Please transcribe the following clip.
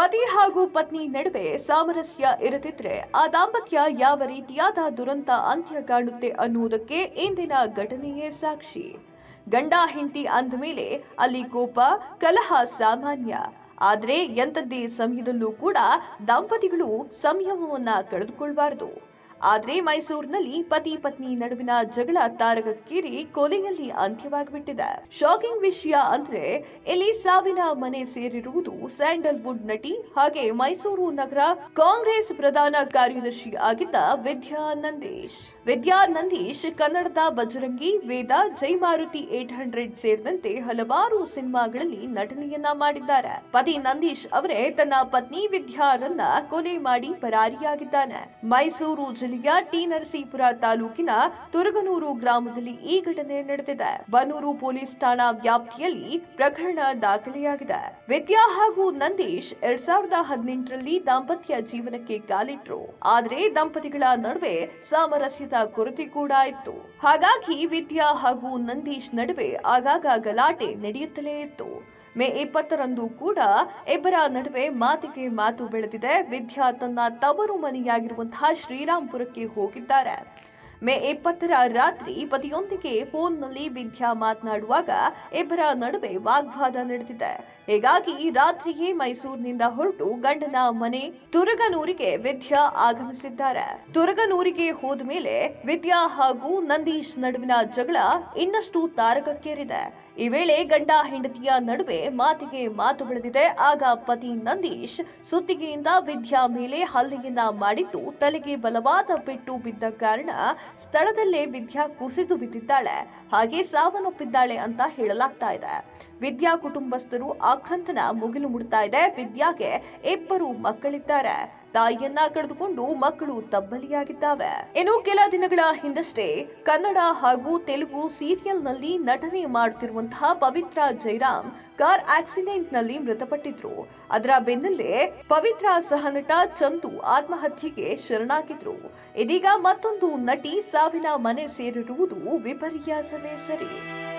ಪತಿ ಹಾಗೂ ಪತ್ನಿ ನಡುವೆ ಸಾಮರಸ್ಯ ಇರದಿದ್ರೆ ಆ ದಾಂಪತ್ಯ ಯಾವ ರೀತಿಯಾದ ದುರಂತ ಅಂತ್ಯ ಕಾಣುತ್ತೆ ಅನ್ನುವುದಕ್ಕೆ ಇಂದಿನ ಘಟನೆಯೇ ಸಾಕ್ಷಿ. ಗಂಡ ಹೆಂಡತಿ ಅಂದಮೇಲೆ ಅಲ್ಲಿ ಕೋಪ, ಕಲಹ ಸಾಮಾನ್ಯ. ಆದರೆ ಎಂಥದ್ದೇ ಸಮಯದಲ್ಲೂ ಕೂಡ ದಂಪತಿಗಳು ಸಂಯಮವನ್ನ ಕಳೆದುಕೊಳ್ಬಾರದು. ಆದ್ರೆ ಮೈಸೂರಿನಲ್ಲಿ ಪತಿ ಪತ್ನಿ ನಡುವಿನ ಜಗಳ ತಾರಕಕ್ಕೇರಿ ಕೊಲೆಯಲ್ಲಿ ಅಂತ್ಯವಾಗಿಬಿಟ್ಟಿದೆ. ಶಾಕಿಂಗ್ ವಿಷಯ ಅಂದ್ರೆ ಇಲ್ಲಿ ಸಾವಿನ ಮನೆ ಸೇರಿರುವುದು ಸ್ಯಾಂಡಲ್ವುಡ್ ನಟಿ ಹಾಗೆ ಮೈಸೂರು ನಗರ ಕಾಂಗ್ರೆಸ್ ಪ್ರಧಾನ ಕಾರ್ಯದರ್ಶಿ ಆಗಿದ್ದ ವಿದ್ಯಾ ನಂದೀಶ್. ವಿದ್ಯಾ ನಂದೀಶ್ ಕನ್ನಡದ ಬಜರಂಗಿ, ವೇದ ಜೈಮಾರುತಿ ಏಟ್ ಹಂಡ್ರೆಡ್ ಸೇರಿದಂತೆ ಹಲವಾರು ಸಿನಿಮಾಗಳಲ್ಲಿ ನಟನೆಯನ್ನ ಮಾಡಿದ್ದಾರೆ. ಪತಿ ನಂದೀಶ್ ಅವರೇ ತನ್ನ ಪತ್ನಿ ವಿದ್ಯಾರನ್ನ ಕೊಲೆ ಮಾಡಿ ಪರಾರಿಯಾಗಿದ್ದಾನೆ. ಮೈಸೂರು ಜಿಲ್ಲೆಯ ಟಿ ನರಸೀಪುರ ತಾಲೂಕಿನ ತುರಗನೂರು ಗ್ರಾಮದಲ್ಲಿ ಈ ಘಟನೆ ನಡೆದಿದೆ. ಬನೂರು ಪೊಲೀಸ್ ಠಾಣಾ ವ್ಯಾಪ್ತಿಯಲ್ಲಿ ಪ್ರಕರಣ ದಾಖಲೆಯಾಗಿದೆ. ವಿದ್ಯಾ ಹಾಗೂ ನಂದೀಶ್ ಎರಡ್ ಸಾವಿರದ ಹದಿನೆಂಟರಲ್ಲಿ ದಾಂಪತ್ಯ ಜೀವನಕ್ಕೆ ಕಾಲಿಟ್ರು. ಆದರೆ ದಂಪತಿಗಳ ನಡುವೆ ಸಾಮರಸ್ಯದ ಕೊರತೆ ಕೂಡ ಇತ್ತು. ಹಾಗಾಗಿ ವಿದ್ಯಾ ಹಾಗೂ ನಂದೀಶ್ ನಡುವೆ ಆಗಾಗ ಗಲಾಟೆ ನಡೆಯುತ್ತಲೇ ಇತ್ತು. ಮೇ ಇಪ್ಪತ್ತರಂದು ಕೂಡ ಇಬ್ಬರ ನಡುವೆ ಮಾತಿಗೆ ಮಾತು ಬೆಳೆದಿದೆ. ವಿದ್ಯಾ ತನ್ನ ತವರು ಮನೆಯಾಗಿರುವಂತಹ ಶ್ರೀರಾಂಪುರಕ್ಕೆ ಹೋಗಿದ್ದಾರೆ ಮೇ ಇಪ್ಪತ್ತರ ರಾತ್ರಿ ಪತಿಯೊಂದಿಗೆ ಫೋನ್ನಲ್ಲಿ ವಿದ್ಯಾ ಮಾತನಾಡುವಾಗ ಇಬ್ಬರ ನಡುವೆ ವಾಗ್ವಾದ ನಡೆದಿದೆ. ಹೀಗಾಗಿ ರಾತ್ರಿಯೇ ಮೈಸೂರಿನಿಂದ ಹೊರಟು ಗಂಡನ ಮನೆ ತುರಗನೂರಿಗೆ ವಿದ್ಯಾ ಆಗಮಿಸಿದ್ದಾರೆ. ತುರಗನೂರಿಗೆ ಹೋದ ಮೇಲೆ ವಿದ್ಯಾ ಹಾಗೂ ನಂದೀಶ್ ನಡುವಿನ ಜಗಳ ಇನ್ನಷ್ಟು ತಾರಕಕ್ಕೇರಿದೆ. ಈ ವೇಳೆ ಗಂಡ ಹೆಂಡತಿಯ ನಡುವೆ ಮಾತಿಗೆ ಮಾತು ಬೆಳೆದಿದೆ ಆಗ ಪತಿ ನಂದೀಶ್ ಸುತ್ತಿಗೆಯಿಂದ ವಿದ್ಯಾ ಮೇಲೆ ಹಲ್ಲೆಯನ್ನ ಮಾಡಿದ್ದು ತಲೆಗೆ ಬಲವಾದ ಪೆಟ್ಟು ಬಿದ್ದ ಕಾರಣ ಸ್ಥಳದಲ್ಲೇ ವಿದ್ಯಾ ಕುಸಿದು ಬಿದ್ದಿದ್ದಾಳೆ. ಹಾಗೆ ಸಾವನ್ನಪ್ಪಿದ್ದಾಳೆ ಅಂತ ಹೇಳಲಾಗ್ತಾ ಇದೆ. ವಿದ್ಯಾ ಕುಟುಂಬಸ್ಥರು ಆಕ್ರಂತನ ಮುಗಿಲು ಮುಡ್ತಾ ಇದೆ. ವಿದ್ಯಾಗೆ ಇಬ್ಬರು ಮಕ್ಕಳಿದ್ದಾರೆ. ತಾಯಿಯನ್ನ ಕಳೆದುಕೊಂಡು ಮಕ್ಕಳು ತಬ್ಬಲಿಯಾಗಿದ್ದಾವೆ. ಇನ್ನು ಕೆಲ ದಿನಗಳ ಹಿಂದಷ್ಟೇ ಕನ್ನಡ ಹಾಗೂ ತೆಲುಗು ಸೀರಿಯಲ್ನಲ್ಲಿ ನಟನೆ ಮಾಡುತ್ತಿರುವಂತಹ ಪವಿತ್ರ ಜೈರಾಮ್ ಕಾರ್ ಆಕ್ಸಿಡೆಂಟ್ನಲ್ಲಿ ಮೃತಪಟ್ಟಿದ್ರು. ಅದರ ಬೆನ್ನಲ್ಲೇ ಪವಿತ್ರ ಸಹನಟ ಚಂದು ಆತ್ಮಹತ್ಯೆಗೆ ಶರಣಾಗಿದ್ರು. ಇದೀಗ ಮತ್ತೊಂದು ನಟಿ ಸಾವಿನ ಮನೆ ಸೇರಿರುವುದು ವಿಪರ್ಯಾಸವೇ ಸರಿ.